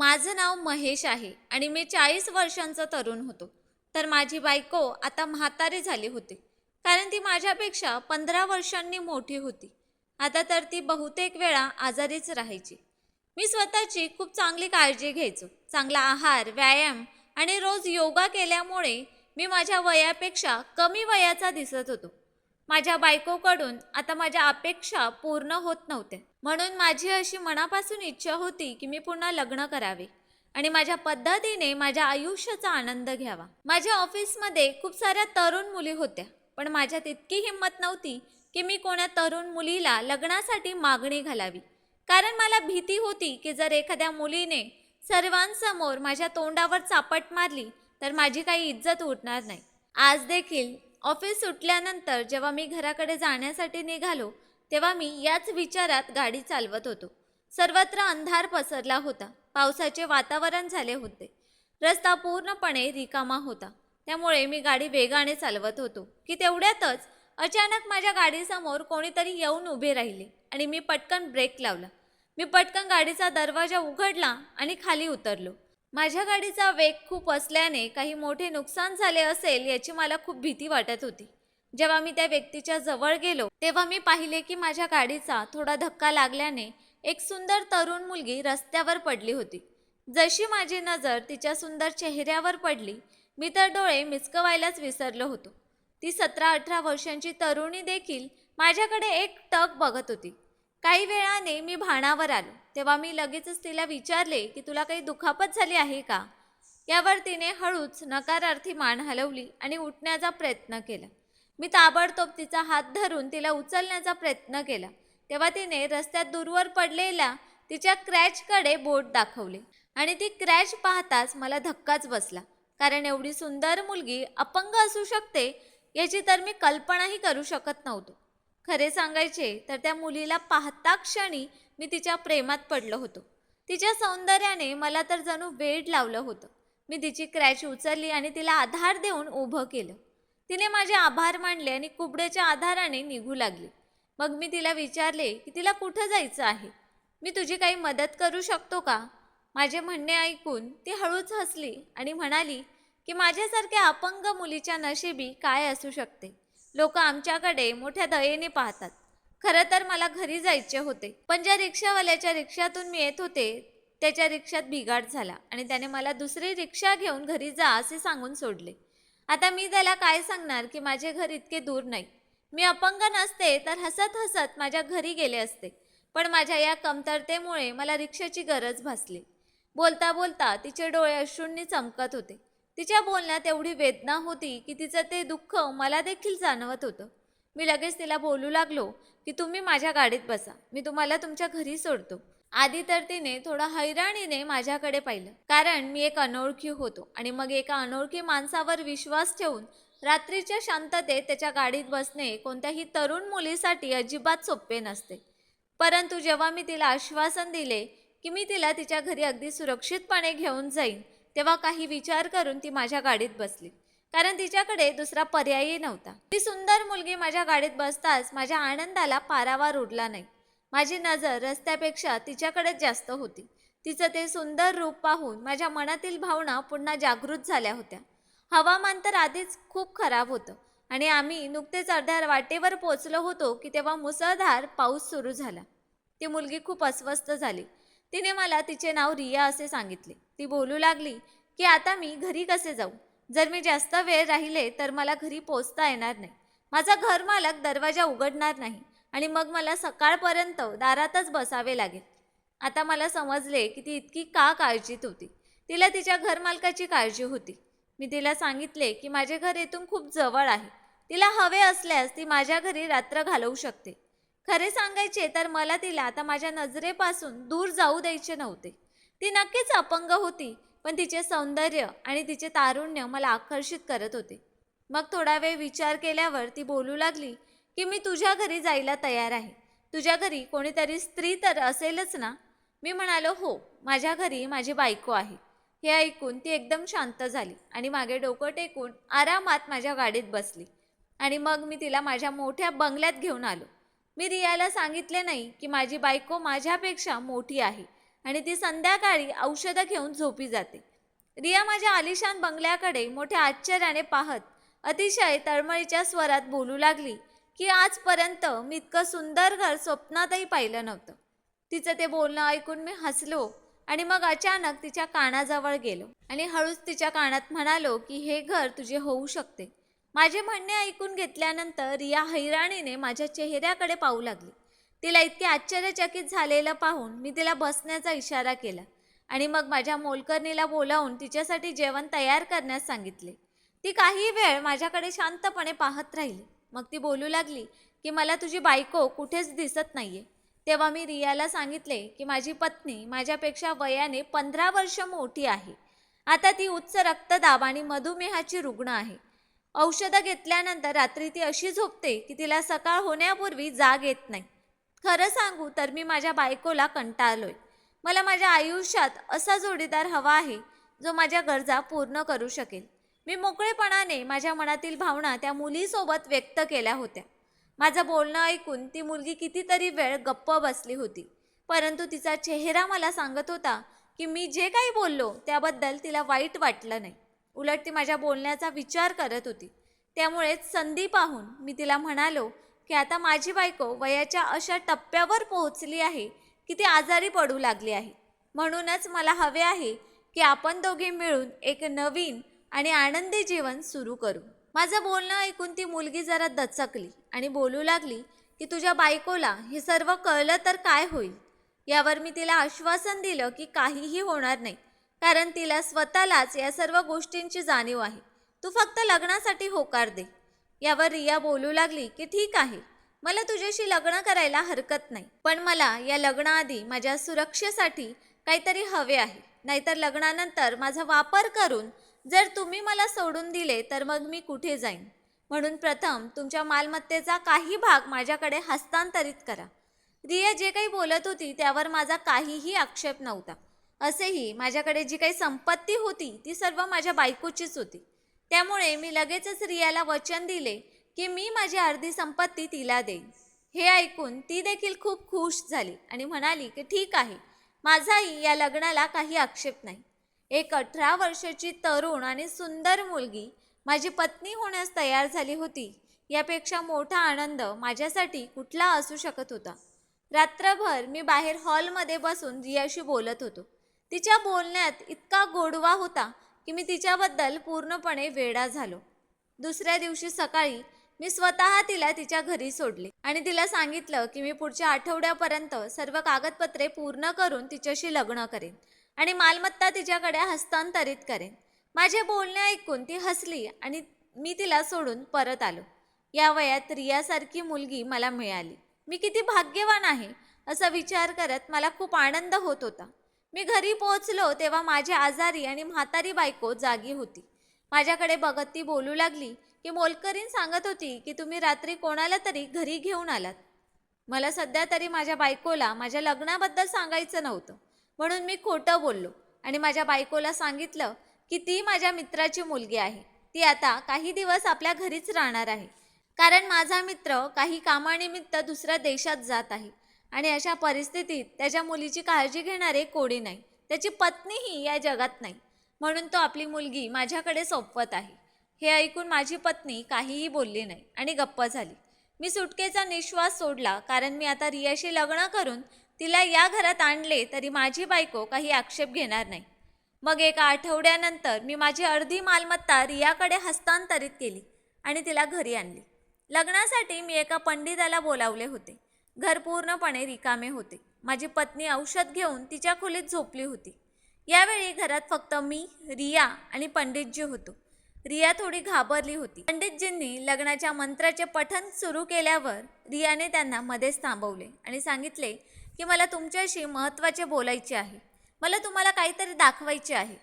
माझं नाव महेश आहे आणि मी चाळीस वर्षांचा तरुण होतो. तर माझी बायको आता म्हातारी झाली होती. कारण ती माझ्यापेक्षा पंधरा वर्षांनी मोठी होती. आता तर ती बहुतेक वेळा आजारीच राहायची. मी स्वतःची खूप चांगली काळजी घ्यायचो. चांगला आहार व्यायाम आणि रोज योगा केल्यामुळे मी माझ्या वयापेक्षा कमी वयाचा दिसत होतो. माझ्या बायकोकडून आता माझ्या अपेक्षा पूर्ण होत नव्हत्या. म्हणून माझी अशी मनापासून इच्छा होती की मी पुन्हा लग्न करावे आणि माझ्या पद्धतीने माझ्या आयुष्याचा आनंद घ्यावा. माझ्या ऑफिसमध्ये खूप साऱ्या तरुण मुली होत्या पण माझ्यात इतकी हिंमत नव्हती की मी कोण्या तरुण मुलीला लग्नासाठी मागणी घालावी. कारण मला भीती होती की जर एखाद्या मुलीने सर्वांसमोर माझ्या तोंडावर चापट मारली तर माझी काही इज्जत उठणार नाही. आज देखील ऑफिस सुटल्यानंतर जेव्हा मी घराकडे जाण्यासाठी निघालो तेव्हा मी याच विचारात गाडी चालवत होतो. सर्वत्र अंधार पसरला होता. पावसाचे वातावरण झाले होते. रस्ता पूर्णपणे रिकामा होता. त्यामुळे मी गाडी वेगाने चालवत होतो की तेवढ्यातच अचानक माझ्या गाडीसमोर कोणीतरी येऊन उभे राहिले आणि मी पटकन ब्रेक लावला. मी पटकन गाडीचा दरवाजा उघडला आणि खाली उतरलो. माझ्या गाडीचा वेग खूप असल्याने काही मोठे नुकसान झाले असेल याची मला खूप भीती वाटत होती. जेव्हा मी त्या व्यक्तीच्या जवळ गेलो तेव्हा मी पाहिले की माझ्या गाडीचा थोडा धक्का लागल्याने एक सुंदर तरुण मुलगी रस्त्यावर पडली होती. जशी माझी नजर तिच्या सुंदर चेहऱ्यावर पडली मी तर डोळे मिचकवायलाच विसरलो होतो. ती सतरा अठरा वर्षांची तरुणी देखील माझ्याकडे एक टक बघत होती. काही वेळाने मी भाणावर आलो. तेव्हा मी लगेचच तिला विचारले की तुला काही दुखापत झाली आहे का? यावर तिने हळूच नकारार्थी मान हलवली आणि उठण्याचा प्रयत्न केला. मी ताबडतोब तिचा हात धरून तिला उचलण्याचा प्रयत्न केला. तेव्हा तिने रस्त्यात दूरवर पडलेल्या तिच्या क्रॅचकडे बोट दाखवले आणि ती क्रॅच पाहताच मला धक्काच बसला. कारण एवढी सुंदर मुलगी अपंग असू शकते याची तर मी कल्पनाही करू शकत नव्हतो. खरे सांगायचे तर त्या मुलीला पाहता क्षणी मी तिच्या प्रेमात पडलो होतो. तिच्या सौंदर्याने मला तर जणू वेड लावलं होतं. मी तिची क्रॅच उचलली आणि तिला आधार देऊन उभं केलं. तिने माझे आभार मानले आणि कुबड्याच्या आधाराने निघू लागली. मग मी तिला विचारले की तिला कुठं जायचं आहे? मी तुझी काही मदत करू शकतो का? माझे म्हणणे ऐकून ती हळूच हसली आणि म्हणाली की माझ्यासारख्या अपंग मुलीच्या नशिबी काय असू शकते? लोक आमच्याकडे मोठ्या दयेने पाहतात. खरं तर मला घरी जायचे होते. पण ज्या रिक्षावाल्याच्या रिक्षातून मी येत होते त्याच्या रिक्षात बिघाड झाला आणि त्याने मला दुसरी रिक्षा घेऊन घरी जा असे सांगून सोडले. आता मी त्याला काय सांगणार की माझे घर इतके दूर नाही. मी अपंग नसते तर हसत हसत माझ्या घरी गेले असते. पण माझ्या या कमतरतेमुळे मला रिक्षाची गरज भासली. बोलता बोलता तिचे डोळे अश्रूंनी चमकत होते. तिच्या बोलण्यात एवढी वेदना होती की तिचं ते दुःख मला देखील जाणवत होतं. मी लगेच तिला बोलू लागलो की तुम्ही माझ्या गाडीत बसा. मी तुम्हाला तुमच्या घरी सोडतो. आधी तर तिने थोडं हैराणीने माझ्याकडे पाहिलं. कारण मी एक अनोळखी होतो आणि मग एका अनोळखी माणसावर विश्वास ठेवून रात्रीच्या शांततेत त्याच्या गाडीत बसणे कोणत्याही तरुण मुलीसाठी अजिबात सोपे नसते. परंतु जेव्हा मी तिला आश्वासन दिले की मी तिला तिच्या घरी अगदी सुरक्षितपणे घेऊन जाईन तेव्हा काही विचार करून ती माझ्या गाडीत बसली. कारण तिच्याकडे दुसरा पर्यायही नव्हता. ती सुंदर मुलगी माझ्या गाडीत बसताच माझ्या आनंदाला पारावार उडला नाही. माझी नजर रस्त्यापेक्षा तिच्याकडेच जास्त होती. तिचं ते सुंदर रूप पाहून माझ्या मनातील भावना पुन्हा जागृत झाल्या होत्या. हवामान तर आधीच खूप खराब होतं आणि आम्ही नुकतेच अर्ध्या वाटेवर पोचलो होतो की तेव्हा मुसळधार पाऊस सुरू झाला. ती मुलगी खूप अस्वस्थ झाली. तिने मला तिचे नाव रिया असे सांगितले. ती बोलू लागली की आता मी घरी कसे जाऊ? जर मी जास्त वेळ राहिले तर मला घरी पोचता येणार नाही. माझा घर मालक दरवाजा उघडणार नाही आणि मग मला सकाळपर्यंत दारातच बसावे लागेल. आता मला समजले की ती इतकी का काळजीत होती. तिला तिच्या घरमालकाची काळजी होती. मी तिला सांगितले की माझे घर येथून खूप जवळ आहे. तिला हवे असल्यास ती माझ्या घरी रात्र घालवू शकते. खरे सांगायचे तर मला तिला आता माझ्या नजरेपासून दूर जाऊ द्यायचे नव्हते. ती नक्कीच अपंग होती. पण तिचे सौंदर्य आणि तिचे तारुण्य मला आकर्षित करत होते. मग थोडा वेळ विचार केल्यावर ती बोलू लागली की मी तुझ्या घरी जायला तयार आहे. तुझ्या घरी कोणीतरी स्त्री तर असेलच ना? मी म्हणालो हो माझ्या घरी माझी बायको आहे. हे ऐकून ती एकदम शांत झाली आणि मागे डोकं टेकून आरामात माझ्या गाडीत बसली. आणि मग मी तिला माझ्या मोठ्या बंगल्यात घेऊन आलो. मी रियाला सांगितले नाही की माझी बायको माझ्यापेक्षा मोठी आहे. आणि ती संध्याकाळी औषधं घेऊन झोपी जाते. रिया माझ्या आलिशान बंगल्याकडे मोठ्या आश्चर्याने पाहत अतिशय तळमळीच्या स्वरात बोलू लागली की आजपर्यंत मी इतकं सुंदर घर स्वप्नातही पाहिलं नव्हतं. तिचं ते बोलणं ऐकून मी हसलो आणि मग अचानक तिच्या कानाजवळ गेलो आणि हळूच तिच्या कानात म्हणालो की हे घर तुझे होऊ शकते. माझे म्हणणे ऐकून घेतल्यानंतर रिया हैराणीने माझ्या चेहऱ्याकडे पाहू लागली. तिला इतके आश्चर्यचकित झालेलं पाहून मी तिला बसण्याचा इशारा केला आणि मग माझ्या मोलकरणीला बोलावून तिच्यासाठी जेवण तयार करण्यास सांगितले. ती काही वेळ माझ्याकडे शांतपणे पाहत राहिली. मग ती बोलू लागली की मला तुझी बायको कुठेच दिसत नाहीये. तेव्हा मी रियाला सांगितले की माझी पत्नी माझ्यापेक्षा वयाने पंधरा वर्ष मोठी आहे. आता ती उच्च रक्तदाब आणि मधुमेहाची रुग्ण आहे. औषधं घेतल्यानंतर रात्री ती अशी झोपते की तिला सकाळ होण्यापूर्वी जाग येत नाही. खरं सांगू तर मी माझ्या बायकोला कंटाळलोय. मला माझ्या आयुष्यात असा जोडीदार हवा आहे जो माझ्या गरजा पूर्ण करू शकेल. मी मोकळेपणाने माझ्या मनातील भावना त्या मुलीसोबत व्यक्त केल्या होत्या. माझं बोलणं ऐकून ती मुलगी कितीतरी वेळ गप्प बसली होती. परंतु तिचा चेहरा मला सांगत होता की मी जे काही बोललो त्याबद्दल तिला वाईट वाटलं नाही. उलट ती माझ्या बोलण्याचा विचार करत होती. त्यामुळेच संधी पाहून मी तिला म्हणालो की आता माझी बायको वयाच्या अशा टप्प्यावर पोहोचली आहे की ती आजारी पडू लागली आहे. म्हणूनच मला हवे आहे की आपण दोघे मिळून एक नवीन आणि आनंदी जीवन सुरू करू. माझं बोलणं ऐकून ती मुलगी जरा दचकली आणि बोलू लागली की तुझ्या बायकोला हे सर्व कळलं तर काय होईल? यावर मी तिला आश्वासन दिलं की काहीही होणार नाही कारण तिला स्वतःलाच या सर्व गोष्टींची जाणीव आहे. तू फक्त लग्नासाठी होकार दे. यावर रिया बोलू लागली की ठीक आहे मला तुझ्याशी लग्न करायला हरकत नाही पण मला या लग्नाआधी माझ्या सुरक्षेसाठी काहीतरी हवे आहे नाहीतर लग्नानंतर माझा वापर करून जर तुम्ही मला सोडून दिले तर मग मी कुठे जाईन? म्हणून प्रथम तुमच्या मालमत्तेचा काही भाग माझ्याकडे हस्तांतरित करा. रिया जे काही बोलत होती त्यावर माझा काहीही आक्षेप नव्हता. असेही माझ्याकडे जी काही संपत्ती होती ती सर्व माझ्या बायकोचीच होती. त्यामुळे मी लगेचच रियाला वचन दिले की मी माझी अर्धी संपत्ती तिला देईन. हे ऐकून ती देखील खूप खुश झाली आणि म्हणाली की ठीक आहे माझाही या लग्नाला काही आक्षेप नाही. एक अठरा वर्षाची तरुण आणि सुंदर मुलगी माझी पत्नी होण्यास तयार झाली होती. यापेक्षा मोठा आनंद माझ्यासाठी कुठला असू शकत होता. रात्रभर मी बाहेर हॉलमध्ये बसून रियाशी बोलत होतो. तिच्या बोलण्यात इतका गोडवा होता की मी तिच्याबद्दल पूर्णपणे वेडा झालो. दुसऱ्या दिवशी सकाळी मी स्वतः तिला तिच्या घरी सोडले आणि तिला सांगितलं की मी पुढच्या आठवड्यापर्यंत सर्व कागदपत्रे पूर्ण करून तिच्याशी लग्न करेन आणि मालमत्ता तिच्याकडे हस्तांतरित करेन. माझे बोलणे ऐकून ती हसली आणि मी तिला सोडून परत आलो. या वयात रियासारखी मुलगी मला मिळाली. मी किती भाग्यवान आहे असा विचार करत मला खूप आनंद होत होता. मी घरी पोहोचलो तेव्हा माझी आजारी आणि म्हातारी बायको जागी होती. माझ्याकडे बघत ती बोलू लागली की मोलकरीन सांगत होती की तुम्ही रात्री कोणाला तरी घरी घेऊन आलात. मला सध्या तरी माझ्या बायकोला माझ्या लग्नाबद्दल सांगायचं नव्हतं. म्हणून मी खोटं बोललो आणि माझ्या बायकोला सांगितलं की ती माझ्या मित्राची मुलगी आहे. ती आता काही दिवस आपल्या घरीच राहणार आहे. कारण माझा मित्र काही कामानिमित्त दुसऱ्या देशात जात आहे. आणि अशा परिस्थितीत त्याच्या मुलीची काळजी घेणारे कोणी नाही. त्याची पत्नीही या जगात नाही. म्हणून तो आपली मुलगी माझ्याकडे सोपवत आहे. हे ऐकून माझी पत्नी काहीही बोलली नाही आणि गप्प झाली. मी सुटकेचा निश्वास सोडला कारण मी आता रियाशी लग्न करून तिला या घरात आणले तरी माझी बायको काही आक्षेप घेणार नाही. मग एका आठवड्यानंतर मी माझी अर्धी मालमत्ता रियाकडे हस्तांतरित केली आणि तिला घरी आणली. लग्नासाठी मी एका पंडिताला बोलावले होते. घर पूर्णपणे रिकामे होते. माझी पत्नी औषध घेऊन तिच्या खोलीत झोपली होती. यावेळी घरात फक्त मी रिया आणि पंडितजी होतो. रिया थोडी घाबरली होती. पंडितजींनी लग्नाच्या मंत्राचे पठण सुरू केल्यावर रियाने त्यांना मध्येच थांबवले आणि सांगितले की मला तुमच्याशी महत्त्वाचे बोलायचे आहे. मला तुम्हाला काहीतरी दाखवायचे आहे.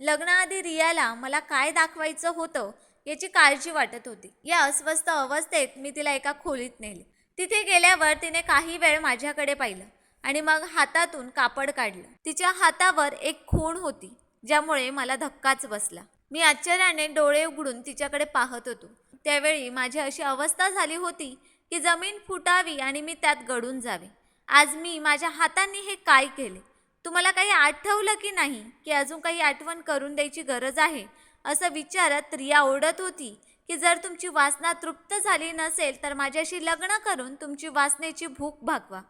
लग्नाआधी रियाला मला काय दाखवायचं होतं याची काळजी वाटत होती. या अस्वस्थ अवस्थेत मी तिला एका खोलीत नेले. तिथे गेल्यावर तिने काही वेळ माझ्याकडे पाहिलं आणि मग हातातून कापड काढलं. तिच्या हातावर एक खूण होती ज्यामुळे मला धक्काच बसला. मी आश्चर्याने डोळे उघडून तिच्याकडे पाहत होतो. त्यावेळी माझी अशी अवस्था झाली होती की जमीन फुटावी आणि मी त्यात गडून जावे. आज मी माझ्या हातांनी हे काय केले? तुम्हाला काही आठवलं की नाही की अजून काही आठवण करून द्यायची गरज आहे? असं विचारत रिया ओढत होती. की जर तुमची वासना तृप्त झाली नसेल तर माझ्याशी लग्न करून तुमची वासनेची भूक भागवा.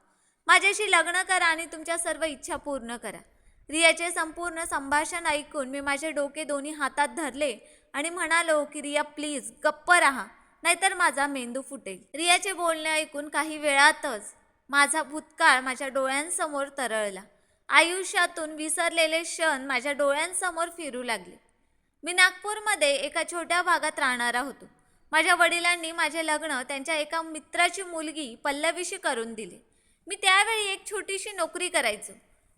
माझ्याशी लग्न करा आणि तुमच्या सर्व इच्छा पूर्ण करा. रियाचे संपूर्ण संभाषण ऐकून मी माझे डोके दोन्ही हातात धरले आणि म्हणालो की रिया प्लीज गप्प राहा नाहीतर माझा मेंदू फुटेल. रियाचे बोलणे ऐकून काही वेळातच माझा भूतकाळ माझ्या डोळ्यांसमोर तरळला. आयुष्यातून विसरलेले क्षण माझ्या डोळ्यांसमोर फिरू लागले. मी नागपूरमध्ये एका छोट्या भागात राहणारा होतो. माझ्या वडिलांनी माझे लग्न त्यांच्या एका मित्राची मुलगी पल्लवीशी करून दिले. मी त्यावेळी एक छोटीशी नोकरी करायचो.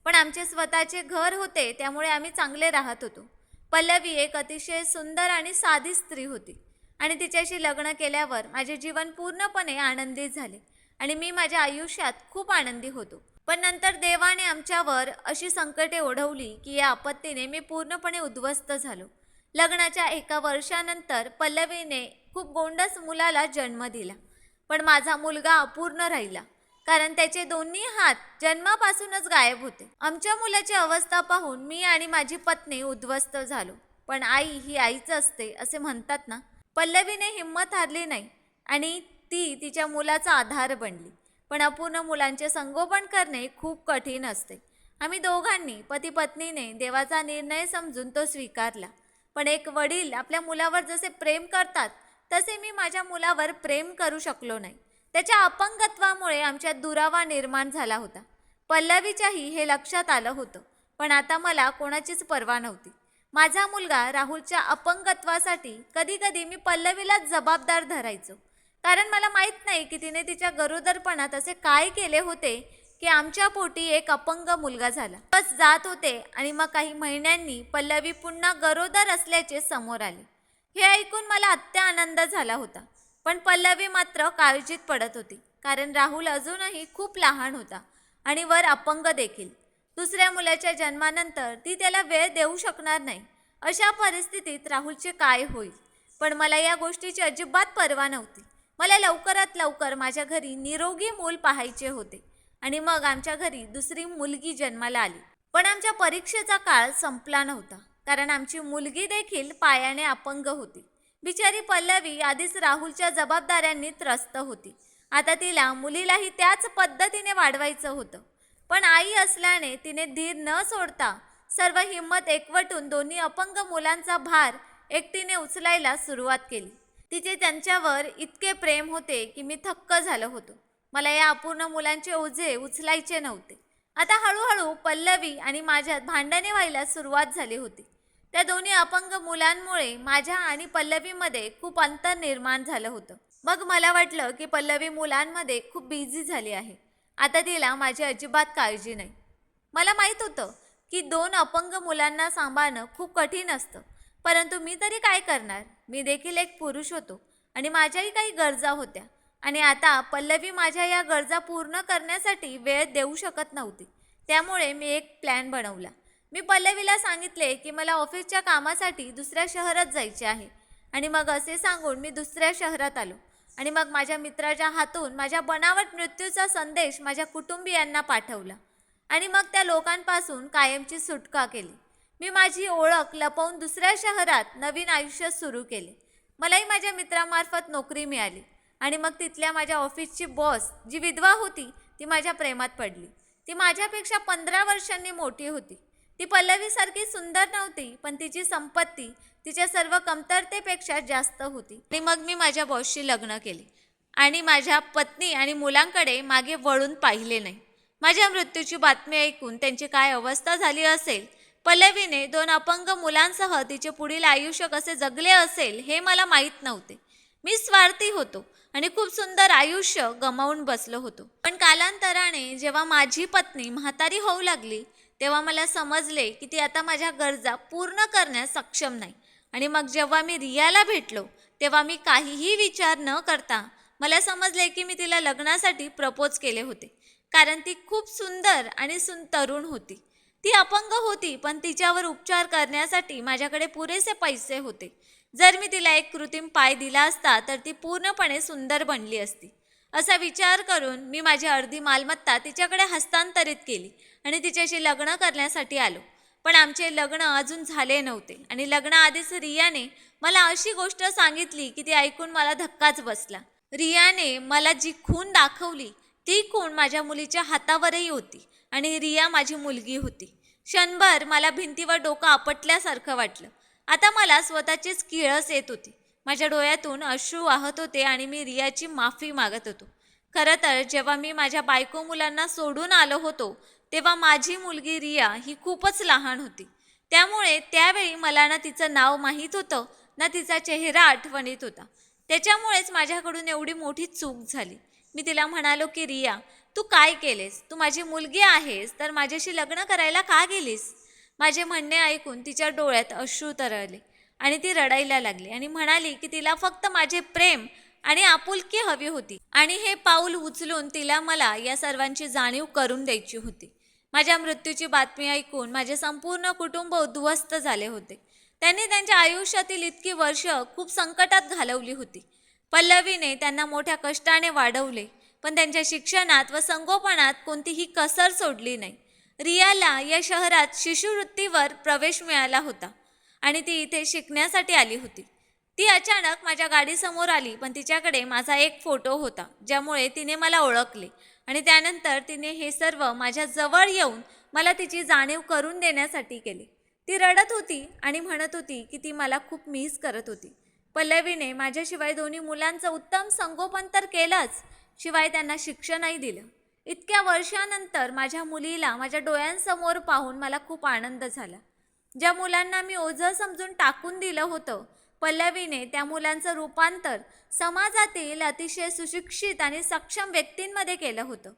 पण आमचे स्वतःचे घर होते त्यामुळे आम्ही चांगले राहत होतो. पल्लवी एक अतिशय सुंदर आणि साधी स्त्री होती आणि तिच्याशी लग्न केल्यावर माझे जीवन पूर्णपणे आनंदित झाले आणि मी माझ्या आयुष्यात खूप आनंदी होतो. पण नंतर देवाने आमच्यावर अशी संकटे ओढवली की या आपत्तीने मी पूर्णपणे उद्ध्वस्त झालो. लग्नाच्या एका वर्षानंतर पल्लवीने खूप गोंडस मुलाला जन्म दिला. पण माझा मुलगा अपूर्ण राहिला कारण त्याचे दोन्ही हात जन्मापासूनच गायब होते. आमच्या मुलाची अवस्था पाहून मी आणि माझी पत्नी उद्ध्वस्त झालो. पण आई ही आईच असते असे म्हणतात ना? पल्लवीने हिंमत हारली नाही आणि ती तिच्या मुलाचा आधार बनली. पण अपूर्ण मुलांचे संगोपन करणे खूप कठीण असते. आम्ही दोघांनी पती पत्नीने देवाचा निर्णय समजून तो स्वीकारला. पण एक वडील आपल्या मुलावर जसे प्रेम करतात तसे मी माझ्या मुलावर प्रेम करू शकलो नाही. त्याच्या अपंगत्वामुळे आमच्यात दुरावा निर्माण झाला होता. पल्लवीच्याही हे लक्षात आलं होतं पण आता मला कोणाचीच पर्वा नव्हती. माझा मुलगा राहुलच्या अपंगत्वासाठी कधीकधी मी पल्लवीलाच जबाबदार धरायचो. कारण मला माहीत नाही की तिने तिच्या गरोदरपणात असे काय केले होते की आमच्या पोटी एक अपंग मुलगा झाला. बस जात होते आणि मग काही महिन्यांनी पल्लवी पुन्हा गरोदर असल्याचे समोर आले. हे ऐकून मला अत्य आनंद झाला होता. पण पल्लवी मात्र काळजीत पडत होती कारण राहुल अजूनही खूप लहान होता आणि वर अपंग देखील. दुसऱ्या मुलाच्या जन्मानंतर ती त्याला वेळ देऊ शकणार नाही. अशा परिस्थितीत राहुलचे काय होईल? पण मला या गोष्टीची अजिबात पर्वा नव्हती. मला लवकरात लवकर माझ्या घरी निरोगी मूल पाहायचे होते. आणि मग आमच्या घरी दुसरी मुलगी जन्माला आली. पण आमच्या परीक्षेचा काळ संपला नव्हता. कारण आमची मुलगी देखील पायाने अपंग होती. बिचारी पल्लवी आधीच राहुलच्या जबाबदाऱ्यांनी त्रस्त होती. आता तिला मुलीलाही त्याच पद्धतीने वाढवायचं होतं. पण आई असल्याने तिने धीर न सोडता सर्व हिंमत एकवटून दोन्ही अपंग मुलांचा भार एकटीने उचलायला सुरुवात केली. तिचे त्यांच्यावर इतके प्रेम होते की मी थक्क झालो होतो. मला या अपूर्ण मुलांचे ओझे उचलायचे नव्हते. आता हळूहळू पल्लवी आणि माझ्यात भांडणे व्हायला सुरुवात झाली होती. त्या दोन्ही अपंग मुलांमुळे माझ्या आणि पल्लवीमध्ये खूप अंतर निर्माण झालं होतं. मग मला वाटलं की पल्लवी मुलांमध्ये खूप बिझी झाली आहे. आता तिला माझी अजिबात काळजी नाही. मला माहीत होतं की दोन अपंग मुलांना सांभाळणं खूप कठीण असतं. परंतु मी तरी काय करणार? मी देखील एक पुरुष होतो आणि माझ्याही काही गरजा होत्या. आणि आता पल्लवी माझ्या या गरजा पूर्ण करण्यासाठी वेळ देऊ शकत नव्हती. त्यामुळे मी एक प्लॅन बनवला. मी पल्लवीला सांगितले की मला ऑफिसच्या कामासाठी दुसऱ्या शहरात जायचे आहे. आणि मग असे सांगून मी दुसऱ्या शहरात आलो. आणि मग माझ्या मित्राच्या हातून माझ्या बनावट मृत्यूचा संदेश माझ्या कुटुंबियांना पाठवला. आणि मग त्या लोकांपासून कायमची सुटका केली. मी माझी ओळख लपवून दुसऱ्या शहरात नवीन आयुष्य सुरू केले. मलाही माझ्या मित्रामार्फत नोकरी मिळाली. आणि मग तिथल्या माझ्या ऑफिसची बॉस जी विधवा होती ती माझ्या प्रेमात पडली. ती माझ्यापेक्षा पंधरा वर्षांनी मोठी होती. ती पल्लवीसारखी सुंदर नव्हती पण तिची संपत्ती तिच्या सर्व कमतरतेपेक्षा जास्त होती. आणि मग मी माझ्या बॉसशी लग्न केले. आणि माझ्या पत्नी आणि मुलांकडे मागे वळून पाहिले नाही. माझ्या मृत्यूची बातमी ऐकून त्यांची काय अवस्था झाली असेल पल्लवीने दोन अपंग मुलांसह तिचे पुढील आयुष्य कसे जगले असेल हे मला माहीत नव्हते. मी स्वार्थी होतो आणि खूप सुंदर आयुष्य गमावून बसलो होतो. पण कालांतराने जेव्हा माझी पत्नी म्हातारी होऊ लागली तेव्हा मला समजले की ती आता माझ्या गरजा पूर्ण करण्यास सक्षम नाही. आणि मग जेव्हा मी रियाला भेटलो तेव्हा मी काहीही विचार न करता मला समजले की मी तिला लग्नासाठी प्रपोज केले होते. कारण ती खूप सुंदर आणि सुन तरुण होती. ती अपंग होती पण तिच्यावर उपचार करण्यासाठी माझ्याकडे पुरेसे पैसे होते. जर मी तिला एक कृत्रिम पाय दिला असता तर ती पूर्णपणे सुंदर बनली असती. असा विचार करून मी माझी अर्धी मालमत्ता तिच्याकडे हस्तांतरित केली आणि तिच्याशी लग्न करण्यासाठी आलो. पण आमचे लग्न अजून झाले नव्हते आणि लग्नाआधीच रियाने मला अशी गोष्ट सांगितली की ती ऐकून मला धक्काच बसला. रियाने मला जी खून दाखवली ती खूण माझ्या मुलीच्या हातावरही होती आणि रिया माझी मुलगी होती. क्षणभर मला भिंतीवर डोकं आपटल्यासारखं वाटलं. आता मला स्वतःचीच किळस येत होती. माझ्या डोळ्यातून अश्रू वाहत होते आणि मी रियाची माफी मागत होतो. खरं तर जेव्हा मी माझ्या बायको मुलांना सोडून आलो होतो तेव्हा माझी मुलगी रिया ही खूपच लहान होती. त्यामुळे त्यावेळी मला ना तिचं नाव माहीत होतं ना तिचा चेहरा आठवणीत होता. त्याच्यामुळेच माझ्याकडून एवढी मोठी चूक झाली. मी तिला म्हणालो की रिया तू काय केलेस? तू माझी मुलगी आहेस तर माझ्याशी लग्न करायला का गेलीस? माझे म्हणणे ऐकून तिच्या डोळ्यात अश्रू तरळले आणि ती रडायला लागली आणि म्हणाली की तिला फक्त माझे प्रेम आणि आपुलकी हवी होती आणि हे पाऊल उचलून तिला मला या सर्वांची जाणीव करून द्यायची होती. माझ्या मृत्यूची बातमी ऐकून माझे संपूर्ण कुटुंब उद्ध्वस्त झाले होते. त्यांनी त्यांच्या आयुष्यातील इतकी वर्ष खूप संकटात घालवली होती. पल्लवीने त्यांना मोठ्या कष्टाने वाढवले पण त्यांच्या शिक्षणात व संगोपनात कोणतीही कसर सोडली नाही. रियाला या शहरात शिष्यवृत्तीवर प्रवेश मिळाला होता आणि ती इथे शिकण्यासाठी आली होती. ती अचानक माझ्या गाडीसमोर आली पण तिच्याकडे माझा एक फोटो होता ज्यामुळे तिने मला ओळखले आणि त्यानंतर तिने हे सर्व माझ्या जवळ येऊन मला तिची जाणीव करून देण्यासाठी केले. ती रडत होती आणि म्हणत होती की ती मला खूप मिस करत होती. पल्लवीने माझ्याशिवाय दोन्ही मुलांचं उत्तम संगोपन तर केलंच शिवाय त्यांना शिक्षणही दिलं. इतक्या वर्षानंतर माझ्या मुलीला माझ्या डोळ्यांसमोर पाहून मला खूप आनंद झाला. ज्या मुलांना मी ओझं समजून टाकून दिलं होतं पल्लवीने त्या मुलांचं रूपांतर समाजातील अतिशय सुशिक्षित आणि सक्षम व्यक्तींमध्ये केलं होतं.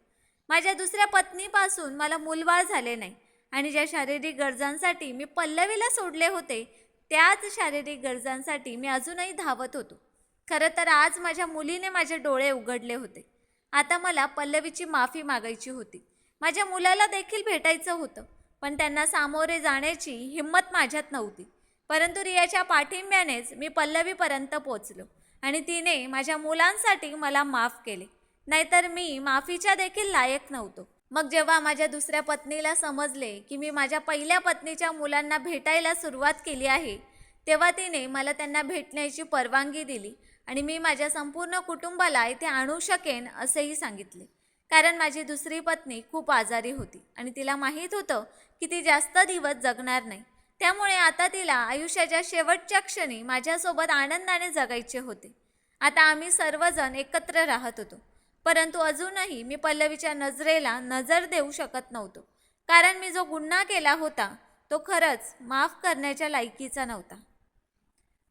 माझ्या दुसऱ्या पत्नीपासून मला मुलबाळ झाले नाही आणि ज्या शारीरिक गरजांसाठी मी पल्लवीला सोडले होते त्याच शारीरिक गरजांसाठी मी अजूनही धावत होतो. खरं तर आज माझ्या मुलीने माझे डोळे उघडले होते. आता मला पल्लवीची माफी मागायची होती. माझ्या मुलाला देखील भेटायचं होतं पण त्यांना सामोरे जाण्याची हिंमत माझ्यात नव्हती. परंतु रियाच्या पाठिंब्यानेच मी पल्लवीपर्यंत पोचलो आणि तिने माझ्या मुलांसाठी मला माफ केले. नाहीतर मी माफीच्या देखील लायक नव्हतो. मग जेव्हा माझ्या दुसऱ्या पत्नीला समजले की मी माझ्या पहिल्या पत्नीच्या मुलांना भेटायला सुरुवात केली आहे तेव्हा तिने मला त्यांना भेटण्याची परवानगी दिली आणि मी माझ्या संपूर्ण कुटुंबाला इथे आणू शकेन असेही सांगितले. कारण माझी दुसरी पत्नी खूप आजारी होती आणि तिला माहीत होतं की ती जास्त दिवस जगणार नाही. त्यामुळे आता तिला आयुष्याच्या शेवटच्या क्षणी माझ्यासोबत आनंदाने जगायचे होते. आता आम्ही सर्वजण एकत्र राहत होतो. परंतु अजूनही मी पल्लवीच्या नजरेला नजर देऊ शकत नव्हतो. कारण मी जो गुन्हा केला होता तो खरंच माफ करण्याच्या लायकीचा नव्हता.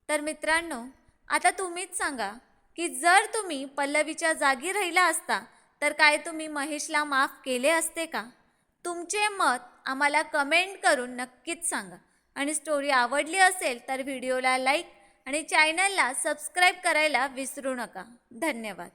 तर मित्रांनो आता तुम्हीच सांगा की जर तुम्ही पल्लवीच्या जागी राहिला असता तर काय तुम्ही महेशला माफ केले असते का? तुमचे मत आम्हाला कमेंट करून नक्कीच सांगा. आणि स्टोरी आवडली असेल तर व्हिडिओला लाईक आणि चॅनलला सबस्क्राईब करायला विसरू नका. धन्यवाद.